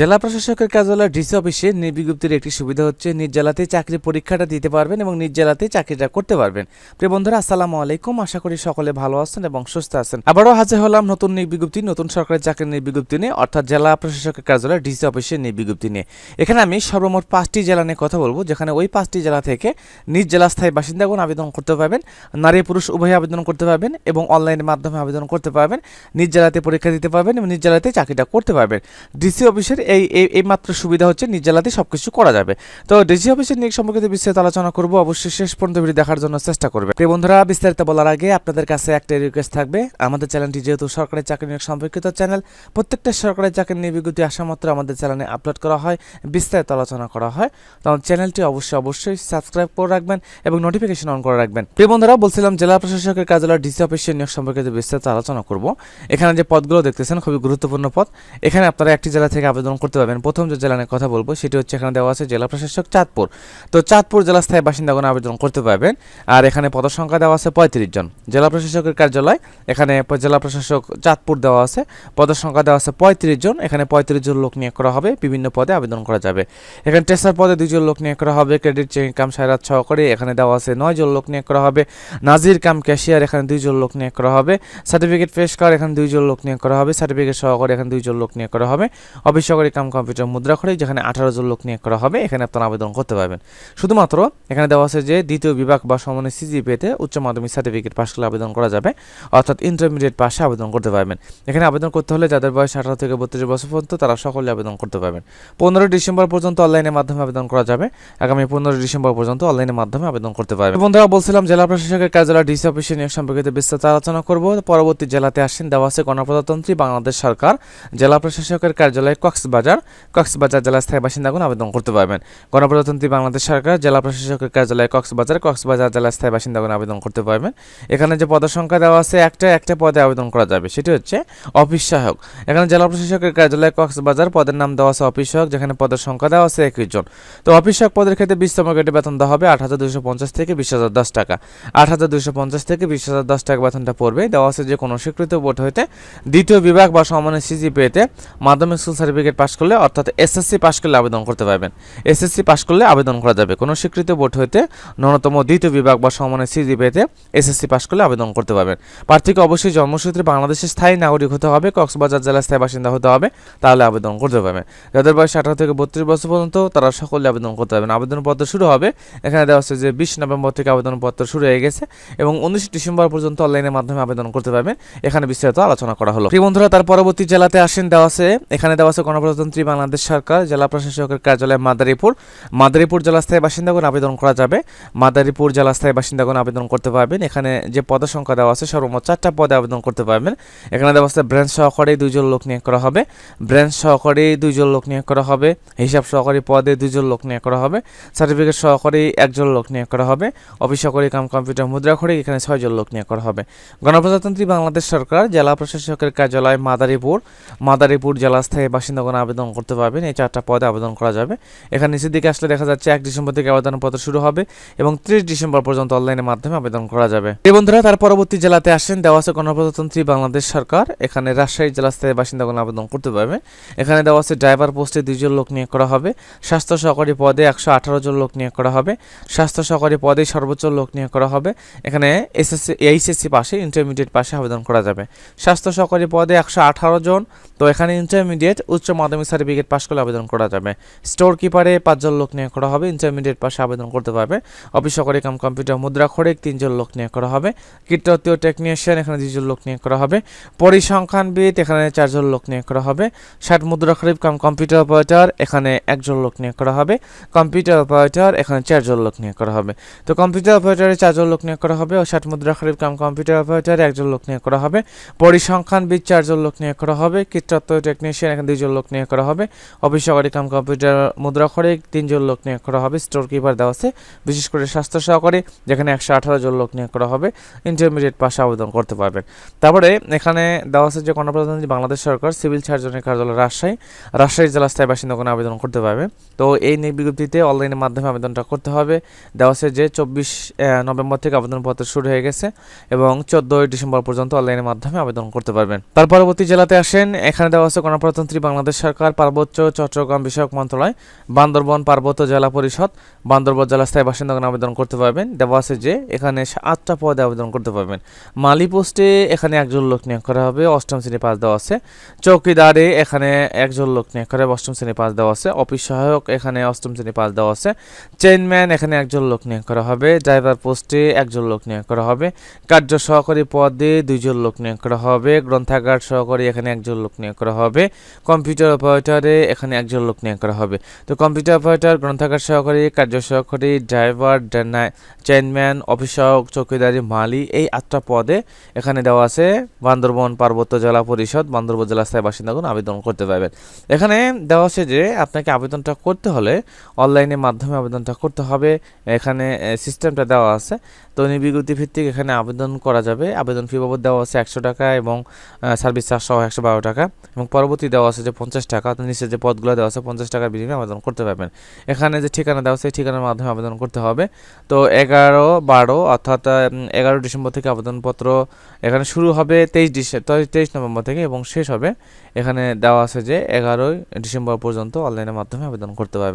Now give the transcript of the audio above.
জেলা প্রশাসকের কার্যালয় ডিসি অফিসে নিয়োগ বিজ্ঞপ্তির একটি সুবিধা হচ্ছে, নিজ জেলাতেই চাকরি পরীক্ষাটা দিতে পারবেন এবং নিজ জেলাতেই চাকরিটা করতে পারবেন। প্রিয় বন্ধুরা, আসসালামু আলাইকুম। আশা করি সকলে ভালো আছেন এবং সুস্থ আছেন। আবারও হাজির হলাম নতুন নিয়োগ বিজ্ঞপ্তি, নতুন সরকারি চাকরির নিয়োগ বিজ্ঞপ্তি নিয়ে, অর্থাৎ জেলা প্রশাসকের কার্যালয় ডিসি অফিসের নিয়োগ বিজ্ঞপ্তি নিয়ে। এখানে আমি সর্বমোট পাঁচটি জেলা নিয়ে কথা বলব, যেখানে ওই পাঁচটি জেলা থেকে নিজ জেলা স্থায়ী বাসিন্দাগণ আবেদন করতে পারবেন, নারী পুরুষ উভয় আবেদন করতে পারবেন এবং অনলাইনের মাধ্যমে আবেদন করতে পারবেন, নিজ জেলাতে পরীক্ষা দিতে পারবেন এবং নিজ জেলাতে চাকরিটা করতে পারবেন। ডিসি অফিসের এই এই সুবিধা হচ্ছে নিজ জেলাতে সব কিছু করা যাবে। তো ডিসি অফিসের নিয়োগ সম্পর্কিত বিস্তারিত আলোচনা করব, অবশ্যই শেষ পর্যন্ত ভিডিও দেখার জন্য চেষ্টা করবে। প্রিয় বন্ধুরা, বিস্তারিত বলার আগে আপনাদের কাছে একটা রিকোয়েস্ট থাকবে। আমাদের চ্যানেলটি যেহেতু সরকারি চাকরি নিয়োগ সম্পর্কিত চ্যানেল, প্রত্যেকটা সরকারি চাকরি নিয়ে বিজ্ঞপ্তি আসা মাত্র আমাদের চ্যানেলে আপলোড করা হয়, বিস্তারিত আলোচনা করা হয়। তো চ্যানেলটি অবশ্যই অবশ্যই সাবস্ক্রাইব করে রাখবেন এবং নোটিফিকেশন অন করে রাখবেন। প্রিয় বন্ধুরা, বলছিলাম জেলা প্রশাসকের কার্যালয় ডিসি অফিসের নিয়োগ সম্পর্কিত বিস্তারিত আলোচনা করব। এখানে যে পদগুলো দেখতেছেন, খুবই গুরুত্বপূর্ণ পদ। এখানে আপনারা একটি জেলা থেকে আবেদন করতে পারবেন। প্রথম যে জেলা নিয়ে কথা বলব, সেটি হচ্ছে এখানে দেওয়া আছে জেলা প্রশাসক চাঁদপুর। তো চাঁদপুর জেলা স্থায়ী বাসিন্দাগণ আবেদন করতে পারবেন। আর এখানে পদসংখ্যা দেওয়া আছে পঁয়ত্রিশ জন। জেলা প্রশাসকের কার্যালয়, এখানে জেলা প্রশাসক চাঁদপুর দেওয়া আছে। পদসংখ্যা দেওয়া আছে পঁয়ত্রিশ জন। এখানে পঁয়ত্রিশ জন লোক নিয়োগ করা হবে। বিভিন্ন পদে আবেদন করা যাবে। এখানে টেসার পদে দুইজন লোক নিয়োগ করা হবে। ক্রেডিট, চেকিং কাম, সায়রাত সহকারী এখানে দেওয়া আছে নয় জন লোক নিয়োগ করা হবে। নাজির কাম, ক্যাশিয়ার, এখানে দুইজন লোক নিয়োগ করা হবে। সার্টিফিকেট পেশকার এখানে দুইজন লোক নিয়োগ করা হবে। সার্টিফিকেট সহকারে এখানে দুইজন লোক নিয়োগ করা হবে। অফিস সহকারী কাম কম্পিউটার মুদ্রা মুদ্রাক্ষরী যেখানে আঠারো জন লোক নিয়োগ করা হবে, এখানে আপনারা আবেদন করতে পারবেন। শুধুমাত্র এখানে দেওয়া আছে যে দ্বিতীয় বিভাগ বা সমানে সিজিপিতে উচ্চ মাধ্যমিক সার্টিফিকেট পাশ করলে আবেদন করা যাবে, অর্থাৎ ইন্টারমিডিয়েট পাশে আবেদন করতে পারবেন। এখানে আবেদন করতে হলে যাদের বয়স আঠারো থেকে বত্রিশ বছর পর্যন্ত, তারা সকলে আবেদন করতে পারবেন। পনেরোই ডিসেম্বর পর্যন্ত অনলাইনের মাধ্যমে আবেদন করা যাবে। আগামী পনেরোই ডিসেম্বর পর্যন্ত অনলাইনের মাধ্যমে আবেদন করতে পারবেন। বন্ধুরা, বলছিলাম জেলা প্রশাসকের কার্যালয় ডিসি অফিসে নিয়োগ সম্পর্কিত বিস্তারিত আলোচনা করব। পরবর্তী জেলাতে আসেন দেওয়া আছে গণপ্রজাতন্ত্রী বাংলাদেশ সরকার। জেলা প্রশাসকের কার্যালয় কক্সবাজার। কক্সবাজার জেলা স্থায়ী বাসিন্দাগণ আবেদন করতে পারবেন। গণপ্রজাতন্ত্রী বাংলাদেশ সরকার, জেলা প্রশাসকের কার্যালয় কক্সবাজার কক্সবাজার জেলা স্থায়ী বাসিন্দাগণ আবেদন করতে পারবেন। এখানে যে পদের সংখ্যা দেওয়া আছে, একটা একটা পদে আবেদন করা যাবে। সেটি হচ্ছে অফিস সহায়ক। এখানে জেলা প্রশাসকের কার্যালয় কক্সবাজার পদের নাম দেওয়া আছে অফিস সহায়ক, যেখানে পদের সংখ্যা দেওয়া আছে একুশ জন। তো অফিস সহায়ক পদের ক্ষেত্রে বিশতম গ্রেডে বেতন দেওয়া হবে আট হাজার দুশো পঞ্চাশ থেকে বিশ হাজার দশ টাকা। আট হাজার দুশো পঞ্চাশ থেকে বিশ হাজার দশ টাকা বেতনটা পড়বে। দেওয়া আছে যে কোনো স্বীকৃত বোর্ড হইতে দ্বিতীয় বিভাগ বা সমানের সিজিপিএতে মাধ্যমিক স্কুল সার্টিফিকেট পাশ করলে, অর্থাৎ এসএসসি পাশ করলে আবেদন করতে পারবেন। এসএসসি পাশ করলে আবেদন করা যাবে। কোনো স্বীকৃত বোর্ড হইতে ন্যূনতম দ্বিতীয় বিভাগ বা সমানের সিজিপিএতে এসএসসি পাশ করলে আবেদন করতে পারবেন। প্রার্থীকে অবশ্যই জন্মসূত্রে বাংলাদেশের স্থায়ী নাগরিক হতে হবে, কক্সবাজার জেলার স্থায়ী বাসিন্দা হতে হবে, তাহলে আবেদন করতে পারবেন। যাদের বয়স আঠারো থেকে বত্রিশ বছর পর্যন্ত, তারা সকলে আবেদন করতে পারবেন। আবেদনপত্র শুরু হবে, এখানে দেওয়া আছে যে বিশ নভেম্বর থেকে আবেদনপত্র শুরু হয়ে গেছে এবং উনিশ ডিসেম্বর পর্যন্ত অনলাইনের মাধ্যমে আবেদন করতে পারবেন। এখানে বিস্তারিত আলোচনা করা হলো। বন্ধুরা, তার পরবর্তী জেলাতে আসেন, দেওয়া আছে, এখানে দেওয়া আছে গণপ্রজাতন্ত্রী বাংলাদেশ সরকার, জেলা প্রশাসকের কার্যালয় মাদারীপুর। মাদারীপুর জেলা স্থায়ী বাসিন্দাগণ আবেদন করা যাবে। মাদারীপুর জেলা স্থায়ী বাসিন্দাগণ আবেদন করতে পারবেন। এখানে যে পদের সংখ্যা দেওয়া আছে, সর্বমোট চারটা পদে আবেদন করতে পারবেন। এখানে দেওয়া আছে ব্রাঞ্চ সহকারী দুইজন লোক নিয়োগ করা হবে। ব্রাঞ্চ সহকারী দুইজন লোক নিয়োগ করা হবে। হিসাব সহকারী পদে দুইজন লোক নিয়োগ করা হবে। সার্টিফিকেট সহকারী একজন লোক নিয়োগ করা হবে। অফিস সহকারী কাম কম্পিউটার মুদ্রাক্ষরী এখানে ছয়জন লোক নিয়োগ করা হবে। গণপ্রজাতন্ত্রী বাংলাদেশ সরকার, জেলা প্রশাসকের কার্যালয় মাদারীপুর। মাদারীপুর জেলা স্থায়ী বাসিন্দাগণ আবেদন করতে পারবেন। এই চারটা পদে আবেদন করা যাবে। এখানে নিচের দিকে আসলে দেখা যাচ্ছে এক ডিসেম্বর থেকে আবেদনপত্র শুরু হবে এবং ত্রিশ ডিসেম্বর পর্যন্ত অনলাইনের মাধ্যমে আবেদন করা যাবে। এই বন্ধুরা, তার পরবর্তী জেলাতে আসেন দেওয়া আছে গণপ্রজাতন্ত্রী বাংলাদেশ সরকার। এখানে রাজশাহী জেলা স্থায়ী বাসিন্দাগণ আবেদন করতে পারবে। এখানে দেওয়া আছে ড্রাইভার পোস্টে দুইজন লোক নিয়োগ করা হবে। স্বাস্থ্য সহকারী পদে একশো আঠারো জন লোক নিয়োগ করা হবে। স্বাস্থ্য সহকারী পদে সর্বোচ্চ লোক নিয়োগ করা হবে। এখানে এসএসসি, এইচএসসি পাশে, ইন্টারমিডিয়েট পাশে আবেদন করা যাবে। স্বাস্থ্য সহকারী পদে একশো আঠারো জন। তো এখানে ইন্টারমিডিয়েট, উচ্চ মাধ্যমিক সার্টিফিকেট পাশ করলে আবেদন করা যাবে। স্টোর কিপারে পাঁচজন লোক নিয়োগ করা হবে, ইন্টারমিডিয়েট পাশে আবেদন করতে পারবে। অফিস সহকারী কাম কম্পিউটার মুদ্রা খড়িক, তিনজন লোক নিয়োগ করা হবে। কীটতীয় টেকনিশিয়ান এখানে দুজন লোক নিয়োগ করা হবে। পরিসংখ্যানবিদ, এখানে চারজন লোক নিয়োগ করা হবে। ষাট মুদ্রা খরিফ কাম কম্পিউটার অপারেটর, এখানে একজন লোক নিয়োগ করা হবে। কম্পিউটার অপারেটর, এখানে চারজন লোক নিয়োগ করা হবে। তো কম্পিউটার অপারেটরে চারজন লোক নিয়োগ করা হবে ও ষাট মুদ্রা খরিফ কাম কম্পিউটার অপারেটরে একজন লোক নিয়োগ করা হবে। পরিসংখ্যানবিদ, চারজন লোক নিয়োগ করা হবে। কীটতত্ত্ব টেকনিশিয়ান এখানে দুজন লোক নিয়োগ করা হবে। অফিস সহকারী কাম কম্পিউটার মুদ্রা খরিক তিনজন লোক নিয়োগ করা হবে। স্টোর কিপার দেওয়া আছে। বিশেষ করে স্বাস্থ্য সহকারী, যেখানে একশো আঠারো জন লোক নিয়োগ করা হবে। ইন্টারমিডিয়েট পাশে আবেদন করতে পারবেন। তারপরে এখানে দেওয়া আছে যে গণপ্রজাতন্ত্রী বাংলাদেশ সরকার সিভিল সার্জনের কার্যালয় রাজশাহী। রাজশাহী জেলা স্থায়ী বাসিন্দাগণ আবেদন করতে পারবে। তো এই বিজ্ঞপ্তিতে অনলাইনের মাধ্যমে আবেদনটা করতে হবে। দেওয়া আছে যে চব্বিশ নভেম্বর থেকে আবেদনপত্র শুরু হয়ে গেছে এবং চোদ্দোই ডিসেম্বর পর্যন্ত অনলাইনের মাধ্যমে আবেদন করতে পারবেন। তার পরবর্তী জেলাতে আসেন। এখানে দেওয়া আছে গণপ্রজাতন্ত্রী বাংলাদেশ সরকার পার্বত্য চট্টগ্রাম বিষয়ক মন্ত্রণালয়, বান্দরবন পার্বত্য জেলা পরিষদ, বান্দরবন জেলা স্থায়ী বাসিন্দাগণ আবেদন করতে পারবেন। দেওয়া আছে যে এখানে আটটা পদে আবেদন করতে পারবেন। মালি পোস্টে এখানে একজন লোক নিয়োগ করা হবে, অষ্টম শ্রেণি পাস দেওয়া আছে। চৌকিদারে এখানে একজন লোক নিয়োগ করা অষ্টম শ্রেণি পাস দেওয়া আছে। অফিস সহায়ক এখানে অষ্টম শ্রেণি পাস দেওয়া আছে। চেইনম্যান এখানে একজন লোক নিয়োগ করা হবে। ড্রাইভার পোস্টে একজন লোক নিয়োগ করা হবে। কার্য সহকারী পদে দুইজন লোক নিয়োগ করা হবে। গ্রন্থাগার সহকারী এখানে একজন লোক নিয়োগ করা হবে। কম্পিউটার অপারেটরে এখানে একজন লোক নিয়োগ করা হবে। তো কম্পিউটার অপারেটর, গ্রন্থাগার সহকারী, কার্য সহকারী, ড্রাইভার চেইনম্যান অফিস চৌকিদারি, মালি এই আটটা পদে এখানে দেওয়া আছে বান্দরবন পার্বত্য জেলা পরিষদ, বান্দরবন জেলা স্থায়ী বাসিন্দাগণ আবেদন করতে পারবেন। এখানে দেওয়া আছে যে আপনাকে আবেদনটা করতে হলে অনলাইনের মাধ্যমে আবেদনটা করতে হবে। এখানে সিস্টেমটা দেওয়া আছে। তো নিবিগতি ভিত্তিক এখানে আবেদন করা যাবে। আবেদন ফি বাবদ দেওয়া আছে একশো টাকা এবং সার্ভিস চার্জ সহ একশো বারো টাকা এবং পরবর্তী দেওয়া আছে যে পঞ্চাশ টাকা, অর্থাৎ নিচে যে পদগুলো দেওয়া আছে পঞ্চাশ টাকার বিনিময়ে আবেদন করতে পারবেন। এখানে যে ঠিকানা দেওয়া আছে সেই ঠিকানার মাধ্যমে আবেদন করতে হবে। তো এগারো বারো, অর্থাৎ এগারো ডিসেম্বর থেকে আবেদনপত্র এখানে শুরু হবে তেইশ ডিসেম্বর তেইশ নভেম্বর থেকে এবং শেষ হবে। এখানে দেওয়া আছে যে এগারোই ডিসেম্বর পর্যন্ত অনলাইনের মাধ্যমে আবেদন করতে পারবেন।